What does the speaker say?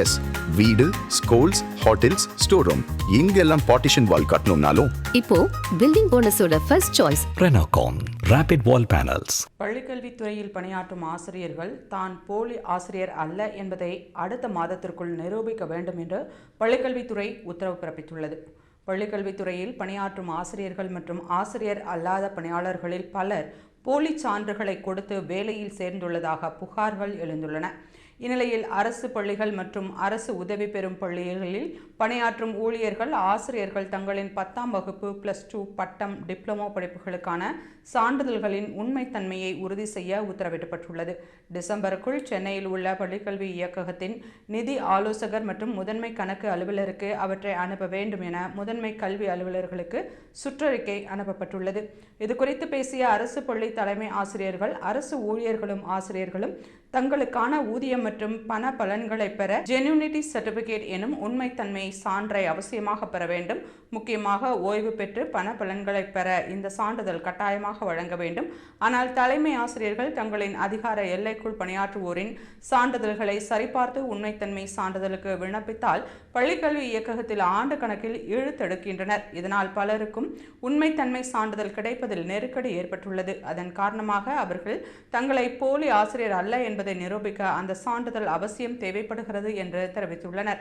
S வீடு schools hotels store room இங்கெல்லாம் partition wall கட்டணும்னாலும். இப்போ building போனஸோட first choice Renocon Rapid Wall Panels. பள்ளிக்கல்வித்துறையில் பணியாற்றும் ஆசிரியர்கள் தான் போலி ஆசிரியர் அல்ல என்பதை அடுத்த மாதத்திற்குள் நிரூபிக்க வேண்டும் என்று பள்ளிக்கல்வித்துறை உத்தரவு பிறப்பித்துள்ளது. பள்ளிக்கல்வித்துறையில் பணியாற்றும் ஆசிரியர்கள் மற்றும் ஆசிரியர் அல்லாத பணியாளர்களில் பலர் போலி சான்றுகளை கொடுத்து வேலையில் சேர்ந்துள்ளதாக புகார்கள் எழுந்துள்ளன. இந்நிலையில் அரசு பள்ளிகள் மற்றும் அரசு உதவி பெறும் பள்ளிகளில் பணியாற்றும் ஊழியர்கள் ஆசிரியர்கள் தங்களின் பத்தாம் வகுப்பு பிளஸ் டூ பட்டம் டிப்ளமோ படிப்புகளுக்கான சான்றிதழ்களின் உண்மைத்தன்மையை உறுதி செய்ய உத்தரவிடப்பட்டுள்ளது. டிசம்பருக்குள் சென்னையில் உள்ள பள்ளிக்கல்வி இயக்ககத்தின் நிதி ஆலோசகர் மற்றும் முதன்மை கணக்கு அலுவலருக்கு அவற்றை அனுப்ப வேண்டும் என முதன்மை கல்வி அலுவலர்களுக்கு சுற்றறிக்கை அனுப்பப்பட்டுள்ளது. இது குறித்து பேசிய அரசு பள்ளி தலைமை ஆசிரியர்கள் அரசு ஊழியர்களும் ஆசிரியர்களும் தங்களுக்கான ஊதியம் மற்றும் பண பலன்களை பெற ஜென்யூனிட்டி சர்டிபிகேட் எனும் உண்மைத்தன்மை சான்றை அவசியமாக பெற வேண்டும். முக்கியமாக ஓய்வு பெற்று பண பலன்களை பெற இந்த சான்றிதழ் கட்டாயமாக வழங்க வேண்டும். ஆனால் தலைமை ஆசிரியர்கள் தங்களின் அதிகார எல்லைக்குள் பணியாற்றுவோரின் சான்றிதழ்களை சரிபார்த்து உண்மைத்தன்மை சான்றிதழுக்கு விண்ணப்பித்தால் பள்ளிக்கல்வி இயக்ககத்தில் ஆண்டு கணக்கில் இழுத்தெடுக்கின்றனர். இதனால் பலருக்கும் உண்மைத்தன்மை சான்றிதழ் கிடைப்பதில் நெருக்கடி ஏற்பட்டுள்ளது. அதன் காரணமாக அவர்கள் தங்களை போலி ஆசிரியர் அல்ல என்பதை நிரூபிக்க அந்த சான்றிதழ் அவசியம் தேவைப்படுகிறது என்று தெரிவித்துள்ளனர்.